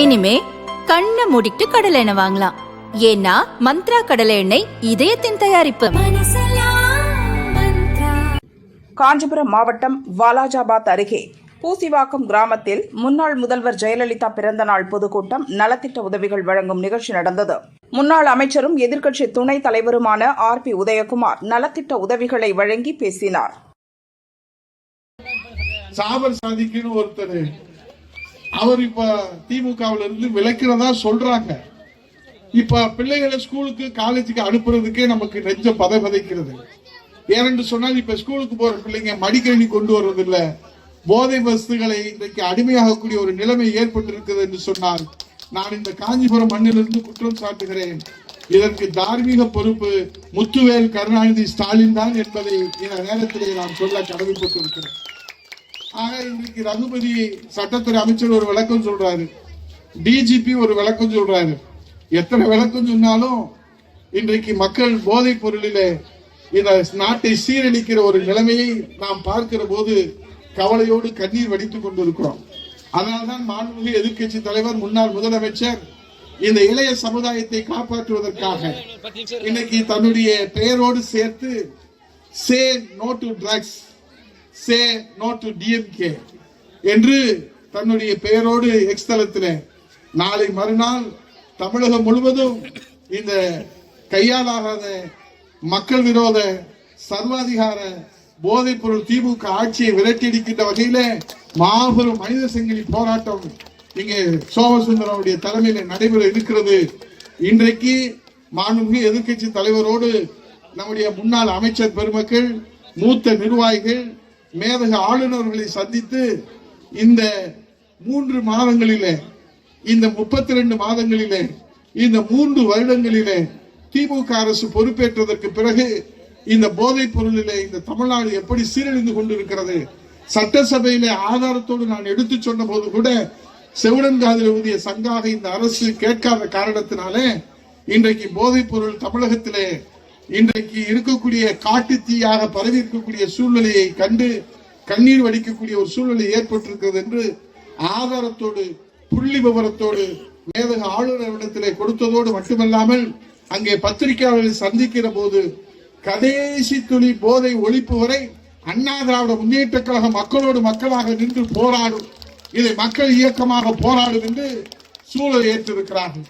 இனிமே கண்ணை மூடிட்டு கடலை எண்ணெய் வாங்கலாம். ஏன்னா மந்த்ரா கடலை எண்ணெய் இதயத்தின் தயாரிப்பு. காஞ்சிபுரம் மாவட்டம் வாலாஜாபாத் அருகே பூசிவாக்கம் கிராமத்தில் முன்னாள் முதல்வர் ஜெயலலிதா பிறந்தநாள் பொதுக்கூட்டம் நலத்திட்ட உதவிகள் வழங்கும் நிகழ்ச்சி நடந்தது. முன்னாள் அமைச்சரும் எதிர்க்கட்சி துணைத் தலைவருமான ஆர் பி உதயகுமார் நலத்திட்ட உதவிகளை வழங்கி பேசினார். சாபர் சாதிக்குன்னு ஒருத்தர் அவர் இப்ப திமுகவில் இருந்து விளக்கிறதா சொல்றாங்க. இப்ப பிள்ளைகளை ஸ்கூலுக்கு காலேஜுக்கு அனுப்புறதுக்கே நமக்கு நெஞ்ச பதைபதைக்கிறது. ஏனென்று சொன்னால் இப்ப ஸ்கூலுக்கு போற பிள்ளைங்க மடிக்கணி கொண்டு வர்றதில்ல போதை வஸ்துகளை இன்றைக்கு அடிமையாகக்கூடிய ஒரு நிலைமை ஏற்பட்டிருக்கிறது என்று சொன்னால் நான் இந்த காஞ்சிபுரம் மண்ணிலிருந்து குற்றம் சாட்டுகிறேன். இதற்கு தார்மீக பொறுப்பு முத்துவேல் கருணாநிதி ஸ்டாலின் தான் என்பதை இந்த நேரத்திலே நான் சொல்ல கடமைப்பட்டிருக்கிறேன். ஆக இன்றைக்கு ரகுபதி சட்டத்துறை அமைச்சர் ஒரு விளக்கம் சொல்றாரு. டிஜிபி ஒரு விளக்கம் சொல்றாரு. எத்தனை விளக்கம் சொன்னாலும் இன்றைக்கு மக்கள் போதைப் பொருளிலே இந்த நாட்டை சீரழிக்கிற ஒரு நிலைமையை நாம் பார்க்கிற போது கவலையோடு கண்ணீர் வடித்துக் கொண்டிருக்கிறோம். அதனால்தான் மாண்புமிகு எதிர்க்கட்சி தலைவர் முன்னாள் முதலமைச்சர் இந்த இளைய சமுதாயத்தை காப்பாற்றுவதற்காக இன்னைக்கு தன்னுடைய பெயரோடு சேர்த்து say no to drugs say no to DMK என்று தன்னுடைய பெயரோடு எக்ஸ்தலத்தில் நாளை மறுநாள் தமிழகம் முழுவதும் இந்த கையாலாகாத மக்கள் விரோத சர்வாதிகார போதைப் பொருள் திமுக ஆட்சியை விரட்டியடிக்கின்ற வகையில மாபெரும் மனித சங்கிலி போராட்டம் இங்கே சோமசுந்தரனுடைய தலைமையில நடைபெற இருக்கிறது. இன்றைக்கு மாண்புமிகு எதிர்க்கட்சி தலைவரோடு நம்முடைய முன்னாள் அமைச்சர் பெருமக்கள் மூத்த நிர்வாகிகள் மேதக ஆளுநர்களை சந்தித்து இந்த மூன்று மாதங்களிலே இந்த முப்பத்தி ரெண்டு மாதங்களிலே இந்த மூன்று வருடங்களிலே திமுக அரசு பொறுப்பேற்றதற்கு பிறகு இந்த போதைப் பொருளிலே இந்த தமிழ்நாடு எப்படி சீரழிந்து கொண்டிருக்கிறது? சட்டசபையிலே ஆதாரத்தோடு நான் எடுத்து சொன்ன போது கூட செவிடன் காதில் ஊதிய சங்காக இந்த அரசு கேட்காத காரணத்தினாலே இன்றைக்கு போதைப் பொருள் தமிழகத்திலே இன்றைக்கு இருக்கக்கூடிய காட்டு தீயாக பரவி இருக்கக்கூடிய சூழ்நிலையை கண்டு கண்ணீர் வடிக்கக்கூடிய ஒரு சூழ்நிலை ஏற்பட்டிருக்கிறது என்று ஆதாரத்தோடு புள்ளி விவரத்தோடு மேதக ஆளுநரிடத்திலே கொடுத்ததோடு மட்டுமல்லாமல் அங்கே பத்திரிகையாளர்களை சந்திக்கிற போது கடைசி துளி போதை ஒழிப்பு வரை அண்ணா திராவிட முன்னேற்ற கழகம் மக்களோடு மக்களாக நின்று போராடும் இதை மக்கள் இயக்கமாக போராடும் என்று சூழல் ஏற்றிருக்கிறார்கள்.